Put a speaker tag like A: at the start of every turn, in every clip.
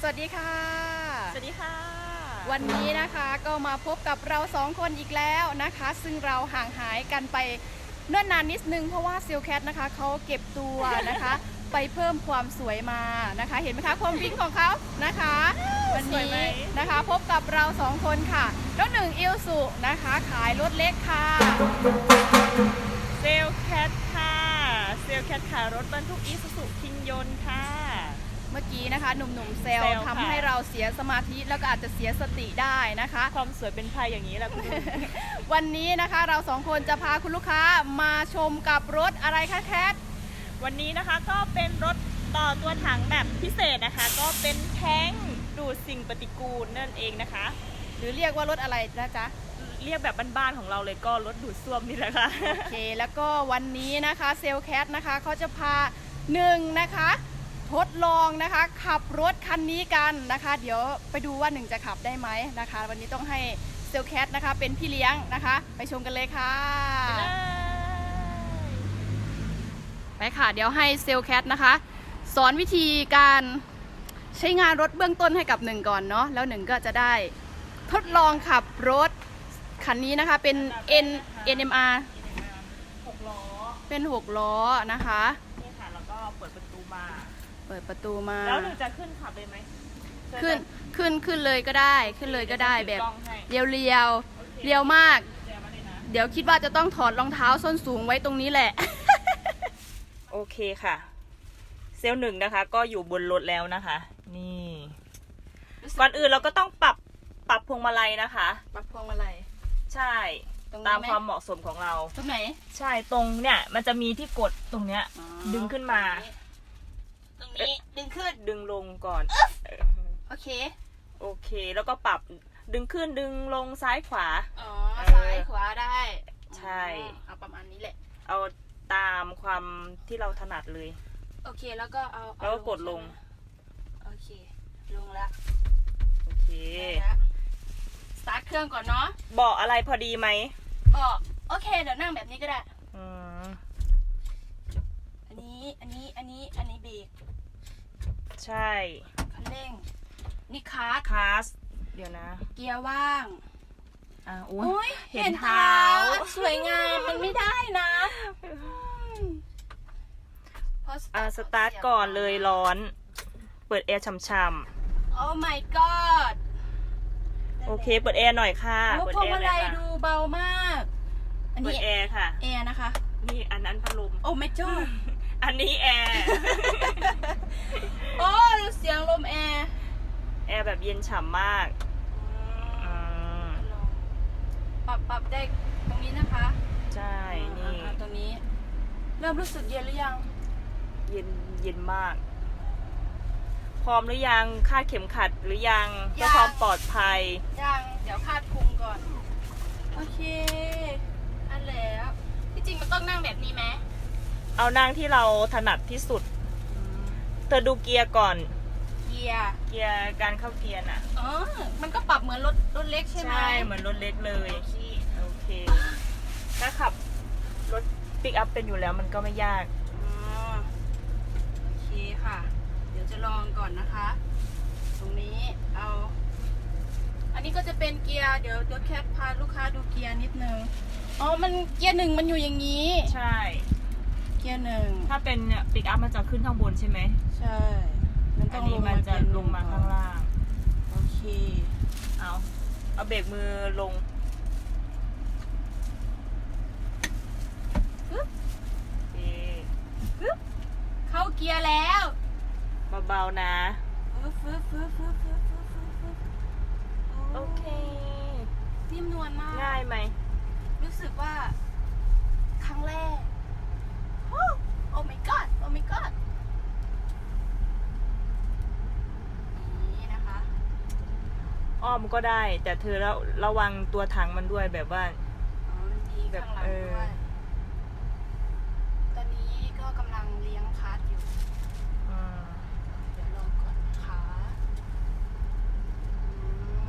A: สวัสดีค่ะ
B: สวัสดีค่ะ
A: วันนี้นะคะก็มาพบกับเราสองคนอีกแล้วนะคะ ซึ่งเราห่างหายกันไปเนิ่นนานนิดนึงเพราะว่าเซลแคทนะคะเขาเก็บตัวนะคะ ไปเพิ่มความสวยมานะคะ เห็นไหมคะความวิ่งของเขานะคะ วัน
B: สวย
A: นี้
B: ไหม
A: นะคะพบกับเราสองคนค่ะน้องหนึ่งอิลสุนะคะ ขายรถเล็กค่ะ
B: เซลแคทค่ะ เซลแคทขายรถบรรทุกอีซูซูคิงยนต์ค่ะ
A: เมื่อกี้นะคะหนุ่มๆเซล
B: เซลค่ะ
A: ทำให้เราเสียสมาธิแล้วก็อาจจะเสียสติได้นะคะ
B: ความสวยเป็นภัยอย่างนี้แหละคุณ
A: วันนี้นะคะเราสองคนจะพาคุณลูกค้ามาชมกับรถอะไรคะแคท
B: วันนี้นะคะก็เป็นรถต่อตัวถังแบบพิเศษนะคะ ก็เป็นแท้งดูดสิ่งปฏิกูลนั่นเองนะคะ
A: หรือเรียกว่ารถอะไรนะจ๊ะ
B: เรียกแบบบ้านๆของเราเลยก็รถดูดซ่วมนี่แหละค่ะ
A: โอเค แล้วก็วันนี้นะคะเซลแคทนะคะเขาจะพาหนึ่งนะคะ ทดลองนะคะ ขับรถคันนี้กันนะคะ เดี๋ยวไปดูว่าหนึ่งจะขับได้ไหมนะคะ วันนี้ต้องให้เซลแคทนะคะ เป็นพี่เลี้ยงนะคะ ไปชมกันเลยค่ะ ไปค่ะ เดี๋ยวให้เซลแคทนะคะ สอนวิธีการใช้งานรถเบื้องต้นให้กับหนึ่งก่อนเนาะแล้วหนึ่งก็จะได้ทดลองขับรถคันนี้นะคะเป็น N NMR
B: หกล้อ
A: เป็น6ล้อนะคะ
B: นี่ค่ะแล้วก็เปิดประตูมา
A: เปิดประตูมา
B: แล้วหนูจะขึ้นขับเลยไหม
A: ขึ้นขึ้นขึ้นเลยก็ได้ขึ้นเลยก็ได้แบบ
B: เยวจะติกล้องให้
A: เรียวเรียวๆเรียวมาก
B: แจมาเลยนะ
A: เดี๋ยวคิดว่าจะต้องถอดรองเท้าส้นสูงไว้ตรงนี้แหละ
B: โอเคค่ะ เซลล์หนึ่งนะคะ ก็อยู่บนรถแล้วนะคะ นี่ก่อนอื่นเราก็ต้องปรับปรับพวงมาลัยนะคะ
A: ปรับพวงมาลัย
B: ใช่
A: ตรงนี้
B: ตาม
A: ไหม
B: ความเหมาะสมของเรา
A: ตรงไหน
B: ใช่ตรงเนี่ย มันจะมีที่กดตรงเนี้ย
A: อ๋อ
B: ดึงขึ้นมา
A: ตรง นี้ดึงขึ้น
B: ดึงลงก่อนเออ
A: โอเค
B: โอเค แล้วก็ปรับดึงขึ้นดึงลงซ้ายขวา
A: อ๋อ
B: เออ
A: ซ้ายขวาได้
B: ใช่
A: อ๋อเอาประมาณนี้แหละ
B: เอาตามความที่เราถนัดเลย
A: โอเคแล้วก็เอาเอา
B: แล้วก็กดลง
A: ใช่ไหมโอเค ลงละ
B: โอเค
A: ได้ละสตาร์ทเครื่องก่อนเนาะ
B: เบาะอะไรพอดีไหม
A: ก็โอเค เดี๋ยวนั่งแบบนี้ก็ได้
B: อืม
A: อันนี้ อันนี้ อันนี้ อันนี้เบรก
B: ใช่
A: คันเร่ง นี่คาร์ด
B: คลาสเดี๋ยวนะ
A: เกียร์ว่าง
B: อะ
A: โอ้
B: อุ้
A: ย
B: ย
A: เห็นเท้า สวยงามมันไม่ได้นะเพราะ
B: อะสตาร์ทก่อนเลยร้อน เปิดแอร์ช่ำ
A: โอ้ my god
B: ๆโอเค เปิดแอร์หน่อยค่ะ
A: โอ้
B: เปิด
A: พวง
B: แอร์
A: มา
B: เล
A: ลั
B: ย
A: ย
B: ค่ะ
A: ดูเบามาก อัน
B: เปิ
A: นี้
B: ดแอร์ค่ะ
A: แอร์นะคะ
B: นี่อันนั้นพัดลม
A: โอ้ไม่จอด
B: อันนี้แอร์
A: โอ้ดูเสียงลมแอร์
B: แอร์แบบเย็นฉ่ำมากอืม
A: ปรับปรับได้ตรงนี้นะคะ
B: ใช่นี่
A: อ่าตรงนี้ เริ่มรู้สึกเย็นหรือยัง
B: เย็นเย็นมาก พร้อมหรือยังคาดเข็มขัดหรือยังเพื่อ
A: ยัง
B: ความปลอดภัย
A: ยัง เดี๋ยวคาดพุงก่อน โอเค อันแล้ว ที่จริงมันต้องนั่งแบบนี้ไหม
B: เอานั่งที่เราถนัดที่สุด เธอดูเกียร์ก่อน
A: เกียร์
B: เกียร์การเข้าเกียร์น่ะ
A: อ๋อมันก็ปรับเหมือนรถรถเล็กใช่ไหม
B: เหมือนรถเล็กเลย
A: โอเค
B: โอเค ถ้าขับรถปิกอัพเป็นอยู่แล้วมันก็ไม่ยาก
A: อ๋อโอเคค่ะ เดี๋ยวจะลองก่อนนะคะ ตรงนี้เอา อันนี้ก็จะเป็นเกียร์เดี๋ยวเดี๋ยวแคปพาลูกค้าดูเกียร์นิดนึงอ๋อมันเกียร์หนึ่งมันอยู่อย่างนี้
B: ใช่
A: เกียร์หนึ่ง
B: ถ้าเป็นปิกอัพมันจะขึ้นข้างบนใช่ไหม
A: ใช่ มัน
B: อั
A: ต้
B: น
A: อง
B: นี้
A: ลง
B: มั
A: มาน
B: จะ
A: เกียร์ห
B: ล
A: นึ่
B: งมาข้างล่าง
A: โอเค
B: เอา เอาเบรกมือลง มก็ได้ แต่เธอระระวังตัวถังมันด้วยแบบว่า
A: อ๋อมันมี
B: แบบ
A: ข้างหลัง
B: เออ
A: ด้วย ตอนนี้ก็กำลังเลี้ยงคัสอยู่
B: อืม
A: เดี๋ยวลองก่อนนะคะอืม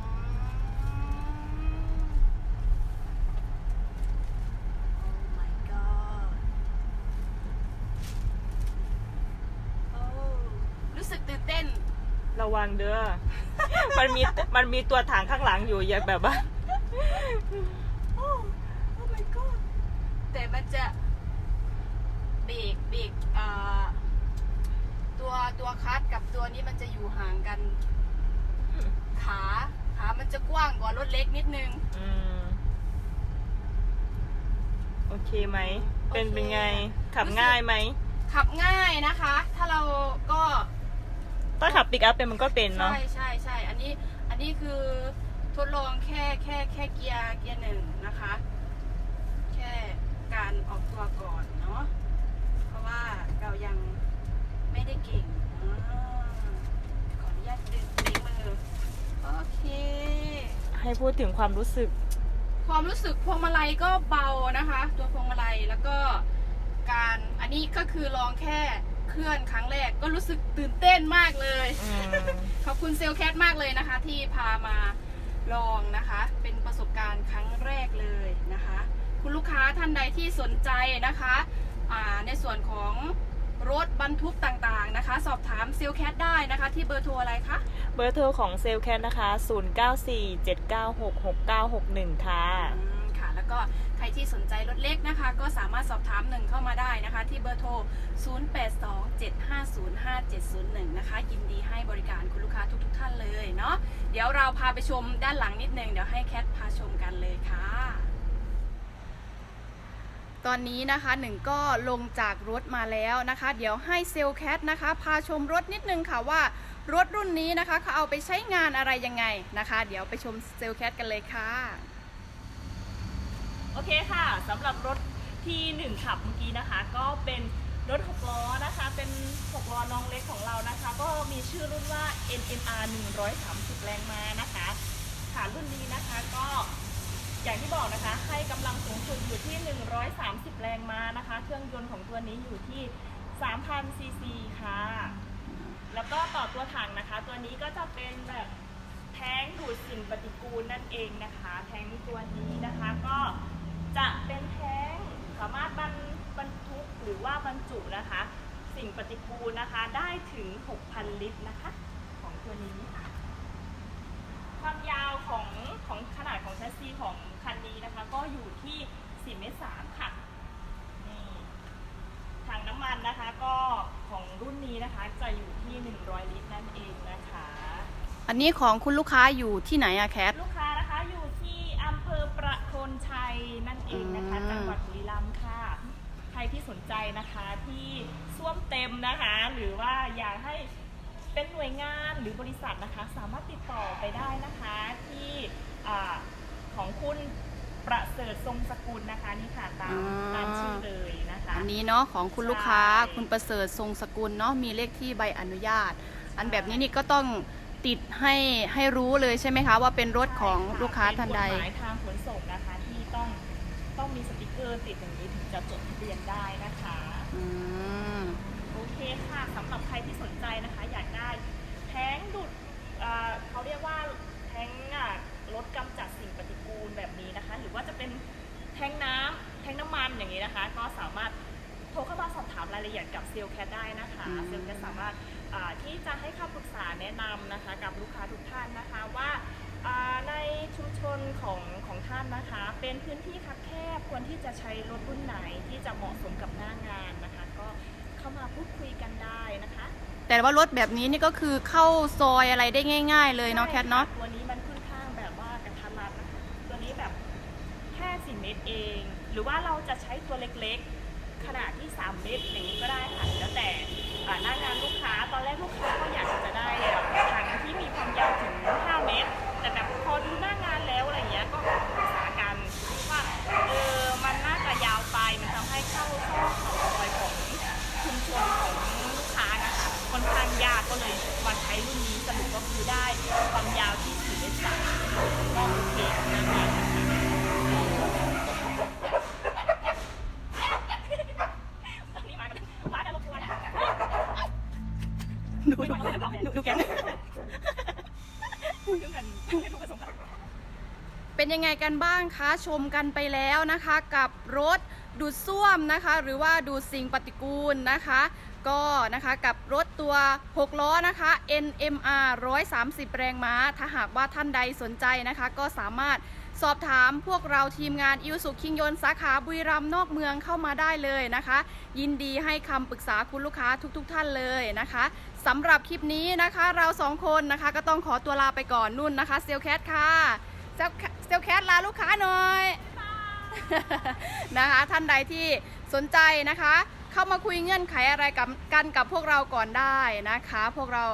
A: Oh my god โอ้ รู้สึกตื่นเต้น
B: ระวังเด้อ มันมีมันมีตัวถังข้างหลังอยู่อย่าแบบว่า
A: โอ้ oh my god แต่มันจะเบรกเบรกอ่าตัวตัวคัสกับตัวนี้มันจะอยู่ห่างกัน ขาขามันจะกว้างกว่ารถเล็กนิดนึง
B: อืม โอเคไหม เป็น
A: โอเค
B: เป็นไง ขับ
A: รู้สึก
B: ง่ายไหม
A: ขับง่ายนะคะ ถ้าเราก็
B: ถ้าขับปิกอัพเป็นมันก็เป็นเนาะ
A: ใช่ใช่ใช่อันนี้อันนี้คือทดลองแค่แค่แค่เกียร์เกียร์หนึ่งนะคะ แค่การออกตัวก่อนเนาะเพราะว่าเรายังไม่ได้เก่งอ่าขออนุญาตดึงดึงมือโอเค
B: ให้พูดถึงความรู้สึก
A: ความรู้สึกพวงมาลัยก็เบานะคะ ตัวพวงมาลัยแล้วก็การอันนี้ก็คือลองแค่ เคลื่อนครั้งแรกก็รู้สึกตื่นเต้นมากเลย
B: อืม
A: ขอบคุณเซลลแคทมากเลยนะคะ ที่พามาลองนะคะ เป็นประสบการณ์ครั้งแรกเลยนะคะ คุณลูกค้าท่านใดที่สนใจนะคะอ่าในส่วนของรถบรรทุกต่างๆนะคะ สอบถามเซลลแคทได้นะคะ ที่เบอร์โทรอะไรคะ
B: เบอร์โทรของเซลแคทนะคะ 0947966961 ค่ะ
A: อืมค่ะแล้ว ก็ใครที่สนใจรถเล็กนะคะ ก็สามารถสอบถามหนึ่งเข้ามาได้นะคะ ที่เบอร์โทร 0827505701 นะคะ ยินดีให้บริการคุณลูกค้าทุกๆท่านเลยเนาะเดี๋ยวเราพาไปชมด้านหลังนิดนึงเดี๋ยวให้แคทพาชมกันเลยค่ะตอนนี้นะคะหนึ่งก็ลงจากรถมาแล้วนะคะ เดี๋ยวให้เซลลแคทนะคะ พาชมรถนิดนึงค่ะว่ารถรุ่นนี้นะคะเขาเอาไปใช้งานอะไรยังไงนะคะ เดี๋ยวไปชมเซลลแคทกันเลยค่ะ
B: โอเคค่ะสำหรับรถที่หนึ่งขับเมื่อกี้นะคะ ก็เป็นรถหกล้อนะคะ เป็นหกล้อน้องเล็กของเรานะคะ ก็มีชื่อรุ่นว่า NMR 130 แรงม้านะคะค่ะรุ่นนี้นะคะก็อย่างที่บอกนะคะ ให้กำลังสูงสุดอยู่ที่ 130 แรงม้านะคะ เครื่องยนต์ของตัวนี้อยู่ที่3,000ซีซีค่ะ แล้วก็ต่อตัวถังนะคะ ตัวนี้ก็จะเป็นแบบแท้งดูดสิ่งปฏิกูลนั่นเองนะคะ แท้งตัวนี้นะคะก็ จะเป็นแท้งสามารถบรรบรรทุกหรือว่าบรรจุนะคะ สิ่งปฏิกูลนะคะได้ถึง 6,000 ลิตรนะคะ ของตัวนี้ค่ะความยาวของของขนาดของแชสซีของคันนี้นะคะ ก็อยู่ที่4เมตร3ค่ะนี่ถังน้ำมันนะคะก็ของรุ่นนี้นะคะจะอยู่ที่ 100 ลิตรนั่นเองนะคะ
A: อันนี้ของคุณลูกค้าอยู่ที่ไหนอะแคท
B: ลูกค้านะคะอยู่ที่อำเภ อประโคนชัยนั่นเองนะคะ
A: อืม
B: จังหวัดบุรีรัมย์ค่ะ ใครที่สนใจนะคะที่ส้วมเต็มนะคะ หรือว่าอยากให้เป็นหน่วยงานหรือบริษัทนะคะ สามารถติดต่อไปได้นะคะที่อาของคุณประเสริฐทรงสกุลนะคะนี่ค่ะตามตามชื่อเลยนะคะ
A: อันนี้เนาะของคุณลูกค้า
B: ใช่
A: คุณประเสริฐทรงสกุลเนาะมีเลขที่ใบอนุญาต อันแบบนี้นี่ก็ต้องติดให้ให้รู้เลยใช่ไหมคะ ว่าเป็นรถของลูกค้าท่านใด
B: ต้องมีสติกเกอร์ติดอย่างนี้ถึงจะจดทะเบียนได้นะคะ
A: อืม
B: โอเคค่ะสำหรับใครที่สนใจนะคะ อยากได้แท้งดูดเอ่อเขาเรียกว่าแท้งอะลดกำจัดสิ่งปฏิกูลแบบนี้นะคะ หรือว่าจะเป็นแท้งน้ำแท้งน้ำมันอย่างนี้นะคะ ก็สามารถโทรเข้ามาสอบถามรายละเอียดกับเซลล์แคทได้นะคะ
A: อืม
B: เซลล์แคทสามารถอ่าที่จะให้คำปรึกษาแนะนำนะคะ กับลูกค้าทุกท่านนะคะว่าอ่า ในชุมชนของของท่านนะคะ เป็นพื้นที่คับแคบควรที่จะใช้รถรุ่นไหนที่จะเหมาะสมกับหน้างานนะคะ ก็เข้ามาพูดคุยกันได้นะคะ
A: แต่ว่ารถแบบนี้นี่ก็คือเข้าซอยอะไรได้ง่าย ๆ เลยเนาะแคทเนาะ
B: ใช่ตัวนี้มันค่อนข้างแบบว่ากระทันรัดนะคะตัวนี้แบบแค่สี่เมตรเอง หรือว่าเราจะใช้ตัวเล็กๆ ขนาดที่ 3 เมตรอย่างนี้ก็ได้ค่ะแล้วแต่อ่าหน้างานลูกค้าตอนแรกลูกค้าก็อยาก คือได้ความยาวที่4เมตรสามก็โอเคนั่นนะคะนี่มากันมากันรบกวน
A: ดูดูดูแคท
B: ดูกันให้ดูกันสง
A: เป็นยังไงกันบ้างคะชมกันไปแล้วนะคะ กับรถดูดซ่วมนะคะ หรือว่าดูดสิ่งปฏิกูลนะคะ ก็นะคะกับรถตัว 6 ล้อนะคะ NMR 130 แรงม้า ถ้าหากว่าท่านใดสนใจนะคะ ก็สามารถสอบถามพวกเราทีมงานอิวสุคิงยนต์สาขาบุรีรัมย์นอกเมืองเข้ามาได้เลยนะคะ ยินดีให้คำปรึกษาคุณลูกค้าทุกๆทท่านเลยนะคะสำหรับคลิปนี้นะคะ เราสองคนนะคะก็ต้องขอตัวลาไปก่อนนุ่นนะคะเซลแคทค่ะเซลแคทลาลูกค้าหน่อยนะคะท่านใดที่สนใจนะคะ เข้ามาคุยเงื่อนไขอะไรกับกันกับพวกเราก่อนได้นะคะ พวกเรา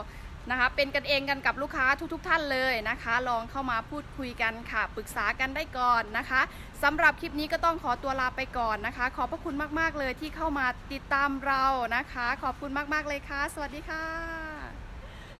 A: นะคะเป็นกันเองกันกับลูกค้าทุกๆทท่านเลยนะคะ ลองเข้ามาพูดคุยกันค่ะ ปรึกษากันได้ก่อนนะคะสำหรับคลิปนี้ก็ต้องขอตัวลาไปก่อนนะคะ ขอบพระคุณมากๆเลยที่เข้ามาติดตามเรานะคะ ขอบคุณมากๆเลยค่ะ สวัสดีค่ะ